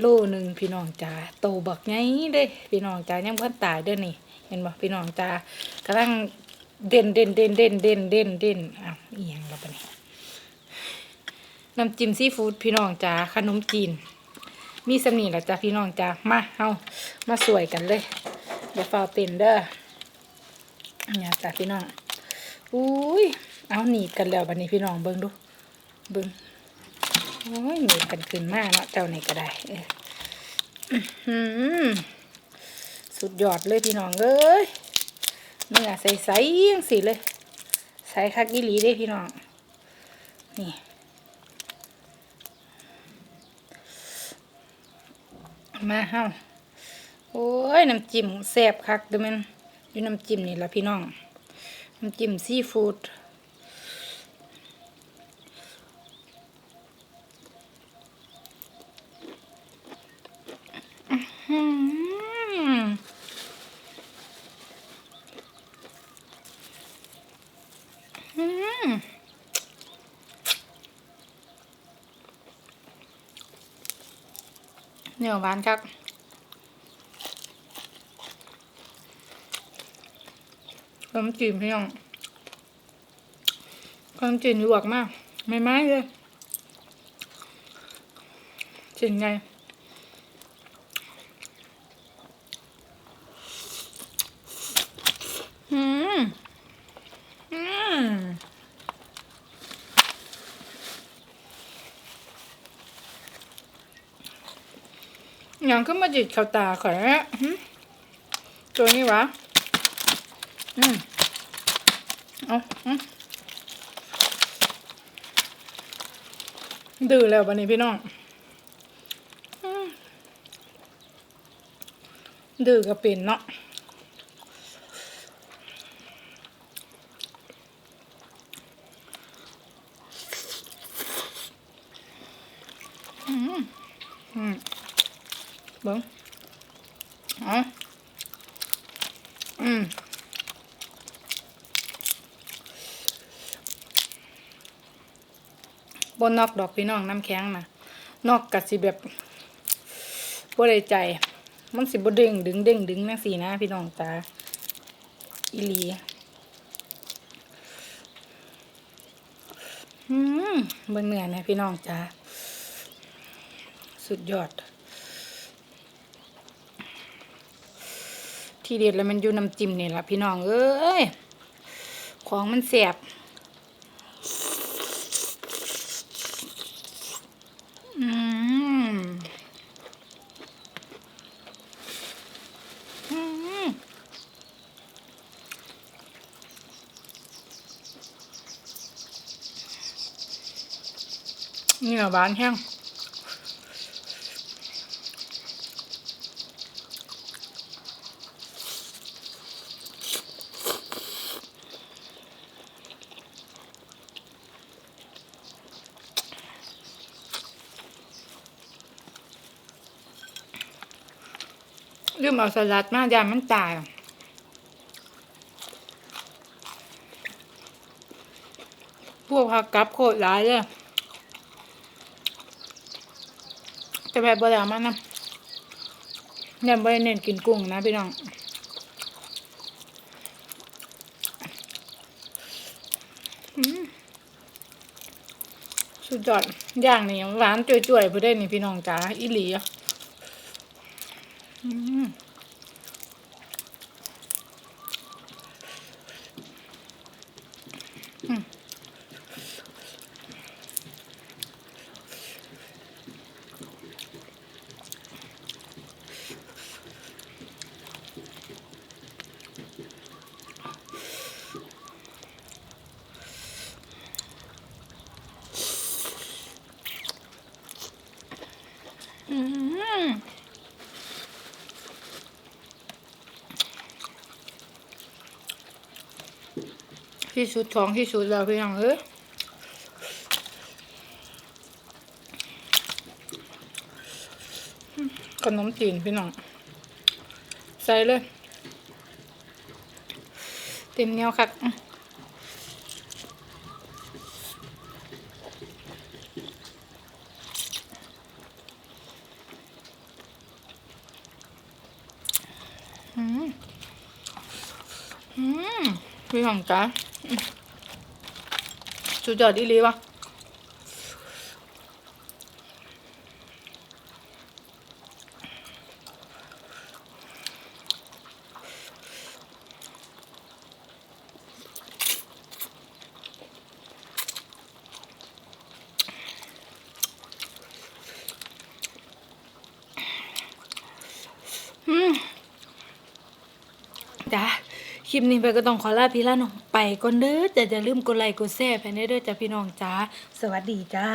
โลหนึ่งพี่น้องจ๋าโตบักไงเด้พี่น้องจ๋ายังเพิ่นตายเด้อนี่ เห็นบ่พี่น้องจ๋ากำลังเด่นเด่นเด่นเด่นเด่นเด่นเด่นอ้าวอียงแล้วปะนี่น้ำจิ้มซีฟู้ดพี่น้องจ๋าขนมจีน มีสำนีแหละจ้ะพี่น้องจ๋ามาเฮามาสวยกันเลยอย่าเฝ้าเต้นเด้อเนี่ยจ้ะพี่น้องอุ้ยเอาหนีบกันแล้วบัดนี้พี่น้องเบิ่งดูเบิ่ง โอ้ยหนีกันขึ้นมากเนาะเจ้าไหนก็ได้สุดยอดเลยพี่น้องเอ้ยเนื้อใสๆยังสิเลยใสคักอีหลีเด้พี่น้อง นี่มาเฮาโอ้ยน้ำจิ้มแซ่บคักเดูมันอยู่น้ำจิ้มนี่ละพี่น้อง น้ำจิ้มซีฟู้ด อืมอืม เหนียวหวานครับขนมจีนพี่น้องขนมจีนลวกมากไม่ไม้เลยจีนไงอืม อืม ยังขึ้นมาจิตเขาตาข่อยอะตัวนี้วะ อืมเอาอืมดื้อแล้ววันนี้พี่น้องอดื้อก็เป็นเนาะ อืม เบิ้งอ๋ออืมบนนอกดอกพี่น้องน้ำแข็งนะนอกกัดสิแบบบ่ได้ใจ มันสิบ่เด้งดึงเด้งดึงนังสีนะ พี่น้องตาอีลีอืมเบิ่งเนื้อยนะพี่น้องจ้าสุดยอด ที่เด็ดแล้วมันอยู่น้ำจิ้มนี่แหละพี่น้องเอ้ยของมันแสบอืมอืมนี่หวานแห้ง ลืมเอาสลัดมายามมันตายพวกผักกับโคตรหลายเลยจะแบบบไดเอามันนะยังบริเน้นกินกุ้งนะพี่น้องอืมสุดยอด อย่างนี่หวานจ่วยๆเพอได้นี่พี่น้องจ๋าอีหลีอะ ที่สุดของที่สุดแล้วพี่น้องเอ้ยขนมจีนพี่น้อง ใส่เลย เต็มเหนียวคัก อืมอืมพี่ของจ้าสุดยอดดีเลยวะ จ้า คลิปนี้ไปก็ต้องขอลาพี่ลาน้องไปก่อนเด้อแต่อย่าลืมกดไลค์กดแชร์ไปเด้อจ้าพี่น้องจ้าสวัสดีจ้า